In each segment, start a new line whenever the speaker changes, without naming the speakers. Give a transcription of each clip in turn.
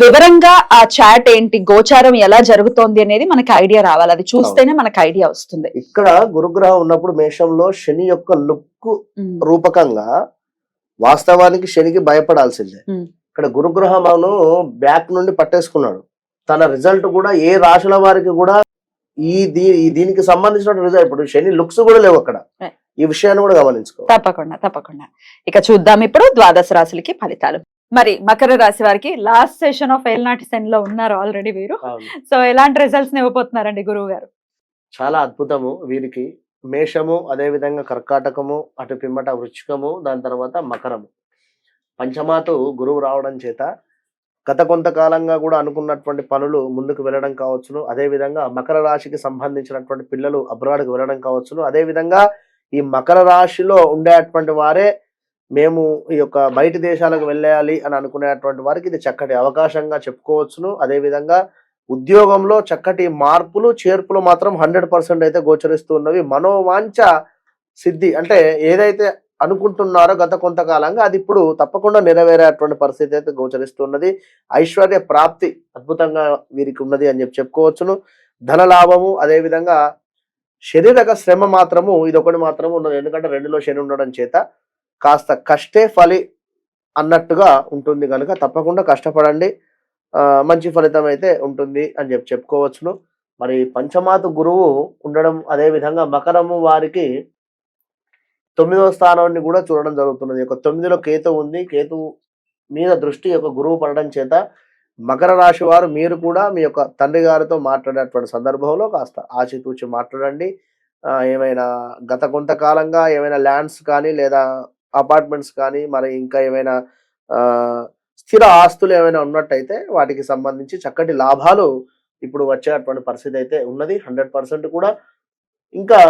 వివరంగా ఆ చాట్ ఏంటి గోచారం ఎలా జరుగుతోంది అనేది మనకి ఐడియా రావాలి. అది చూస్తేనే మనకి ఐడియా వస్తుంది.
ఇక్కడ గురుగ్రహం ఉన్నప్పుడు మేషంలో శని యొక్క లుక్ రూపకంగా వాస్తవానికి శనికి భయపడాల్సిందే. ఇక్కడ గురుగ్రహమును బ్యాక్ నుండి పట్టేసుకున్నాడు. తన రిజల్ట్ కూడా ఏ రాశుల వారికి కూడా ఈ దీనికి సంబంధించిన రిజల్ట్ ఇప్పుడు శని లుక్స్ కూడా లేవు అక్కడ. ఈ విషయాన్ని కూడా గమనించుకో.
తప్పకుండా తప్పకుండా. ఇక చూద్దాం ఇప్పుడు ద్వాదశ రాశులకి ఫలితాలు. మరి మకర రాశి వారికి లాస్ట్ సెషన్ ఆఫ్ ఏల్నాటి సెన్లో ఉన్నారు ఆల్రెడీ వీరు. సో ఎలాంటి రిజల్ట్స్ ఇవ్వబోతున్నారండి గురువు గారు?
చాలా అద్భుతము. వీరికి మేషము అదే విధంగా కర్కాటకము అటు పిమ్మట వృచ్చికము దాని తర్వాత మకరము. పంచమాతు గురువు రావడం చేత గత కొంతకాలంగా కూడా అనుకున్నటువంటి పనులు ముందుకు వెళ్ళడం కావచ్చును. అదే విధంగా మకర రాశికి సంబంధించినటువంటి పిల్లలు అబ్రాడ్కి వెళ్ళడం కావచ్చును. అదే విధంగా ఈ మకర రాశిలో ఉండేటువంటి వారే మేము ఈ యొక్క బయట దేశాలకు వెళ్ళాలి అని అనుకునేటువంటి వారికి ఇది చక్కటి అవకాశంగా చెప్పుకోవచ్చును. అదేవిధంగా ఉద్యోగంలో చక్కటి మార్పులు చేర్పులు మాత్రం హండ్రెడ్ పర్సెంట్ అయితే గోచరిస్తున్నవి మనోవాంచ మనోవాంఛ సిద్ధి అంటే ఏదైతే అనుకుంటున్నారో గత కొంతకాలంగా అది ఇప్పుడు తప్పకుండా నెరవేరేటువంటి పరిస్థితి అయితే గోచరిస్తున్నది ఐశ్వర్య ప్రాప్తి అద్భుతంగా వీరికి ఉన్నది అని చెప్పి చెప్పుకోవచ్చును. ధన లాభము అదేవిధంగా శరీరక శ్రమ మాత్రము ఇది ఒకటి మాత్రము ఉన్నది. ఎందుకంటే రెండులో శని ఉండడం చేత కాస్త కష్టే ఫలి అన్నట్టుగా ఉంటుంది కనుక తప్పకుండా కష్టపడండి. మంచి ఫలితం అయితే ఉంటుంది అని చెప్పి చెప్పుకోవచ్చును. మరి పంచమాత గురువు ఉండడం అదే విధంగా మకరము వారికి తొమ్మిదవ స్థానాన్ని కూడా చూడడం జరుగుతున్నది. ఒక తొమ్మిదిలో కేతు ఉంది. కేతు మీద దృష్టి యొక్క గురువు పడడం చేత మకర రాశి వారు మీరు కూడా మీ యొక్క తండ్రి గారితో మాట్లాడేటువంటి సందర్భంలో కాస్త ఆచితూచి మాట్లాడండి. ఏమైనా గత కొంతకాలంగా ఏమైనా ల్యాండ్స్ కానీ లేదా అపార్ట్మెంట్స్ కానీ మరి ఇంకా ఏమైనా స్థిర ఆస్తులు ఏమైనా ఉన్నట్టయితే వాటికి సంబంధించి చక్కటి లాభాలు ఇప్పుడు వచ్చేటువంటి పరిస్థితి అయితే ఉన్నది. హండ్రెడ్ పర్సెంట్ కూడా. ఇంకా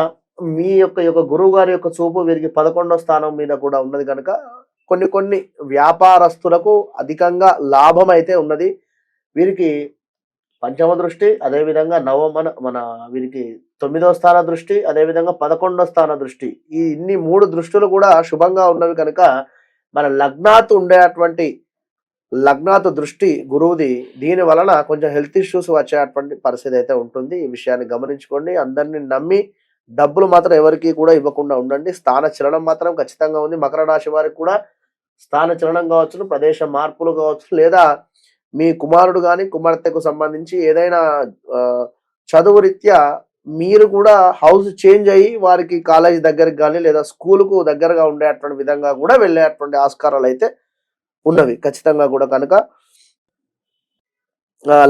మీ యొక్క యొక్క గురువు గారి యొక్క చూపు వీరికి పదకొండో స్థానం మీద కూడా ఉన్నది కనుక కొన్ని కొన్ని వ్యాపారస్తులకు అధికంగా లాభం అయితే ఉన్నది. వీరికి పంచమ దృష్టి అదేవిధంగా నవమన మన వీరికి తొమ్మిదవ స్థాన దృష్టి అదేవిధంగా పదకొండో స్థాన దృష్టి. ఈ ఇన్ని మూడు దృష్టులు కూడా శుభంగా ఉన్నవి కనుక మన లగ్నాత్ ఉండేటువంటి లగ్నాత్ దృష్టి గురువుది దీని వలన కొంచెం హెల్త్ ఇష్యూస్ వచ్చేటువంటి పరిస్థితి అయితే ఉంటుంది. ఈ విషయాన్ని గమనించుకోండి. అందరినీ నమ్మి డబ్బులు మాత్రం ఎవరికి కూడా ఇవ్వకుండా ఉండండి. స్థాన చలనం మాత్రం ఖచ్చితంగా ఉంది. మకర రాశి వారికి కూడా స్థాన చలనం కావచ్చు ప్రదేశ మార్పులు కావచ్చు లేదా మీ కుమారుడు కానీ కుమార్తెకు సంబంధించి ఏదైనా చదువు రీత్యా మీరు కూడా హౌస్ చేంజ్ అయ్యి వారికి కాలేజ్ దగ్గరికి కానీ లేదా స్కూల్కు దగ్గరగా ఉండేటువంటి విధంగా కూడా వెళ్ళేటువంటి ఆస్కారాలు అయితే ఉన్నవి. ఖచ్చితంగా కూడా కనుక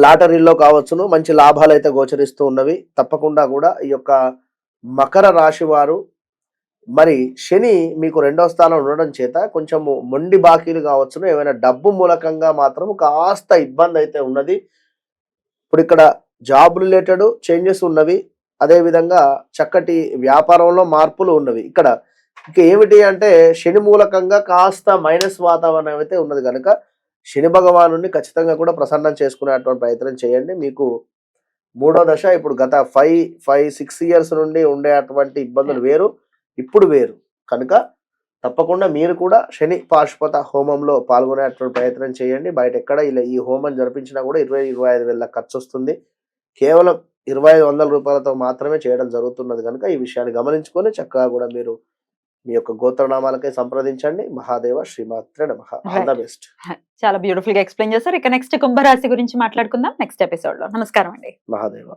లాటరీలో కావచ్చును. మంచి లాభాలు అయితే గోచరిస్తూ ఉన్నవి. తప్పకుండా కూడా ఈ యొక్క మకర రాశి వారు మరి శని మీకు రెండో స్థానం ఉండడం చేత కొంచెము మొండి బాకీలు కావచ్చును. ఏమైనా డబ్బు మూలకంగా మాత్రం కాస్త ఇబ్బంది అయితే ఉన్నది. ఇప్పుడు ఇక్కడ జాబ్ రిలేటెడ్ చేంజెస్ ఉన్నవి. అదే విధంగా చక్కటి వ్యాపారంలో మార్పులు ఉన్నవి. ఇక్కడ ఇక ఏమిటి అంటే శని మూలకంగా కాస్త మైనస్ వాతావరణం అయితే ఉన్నది కనుక శని భగవాను ఖచ్చితంగా కూడా ప్రసన్నం చేసుకునేటువంటి ప్రయత్నం చేయండి. మీకు మూడో దశ ఇప్పుడు గత ఫైవ్ ఫైవ్ సిక్స్ ఇయర్స్ నుండి ఉండేటువంటి ఇబ్బందులు వేరు. ఇప్పుడు వేరు. కనుక తప్పకుండా మీరు కూడా శని పాశుపత హోమంలో పాల్గొనేటువంటి ప్రయత్నం చేయండి. బయట ఎక్కడ ఇలా ఈ హోమం జరిపించినా కూడా ఇరవై ఇరవై ఐదు వేల ఖర్చు వస్తుంది కేవలం ఇరవై ఐదు వందల రూపాయలతో మాత్రమే చేయడం జరుగుతున్నది కనుక ఈ విషయాన్ని గమనించుకొని చక్కగా కూడా మీరు మీ యొక్క గోత్రనామాలకై సంప్రదించండి. మహాదేవ శ్రీమాత్రే నమ. ఆల్ ద బెస్ట్
చాలా బ్యూటిఫుల్గా ఎక్స్ప్లెయిన్ చేశారు. ఇక నెక్స్ట్ కుంభరాశి గురించి మాట్లాడుకుందాం. నెక్స్ట్ ఎపిసోడ్లో. నమస్కారం అండి.
మహాదేవ.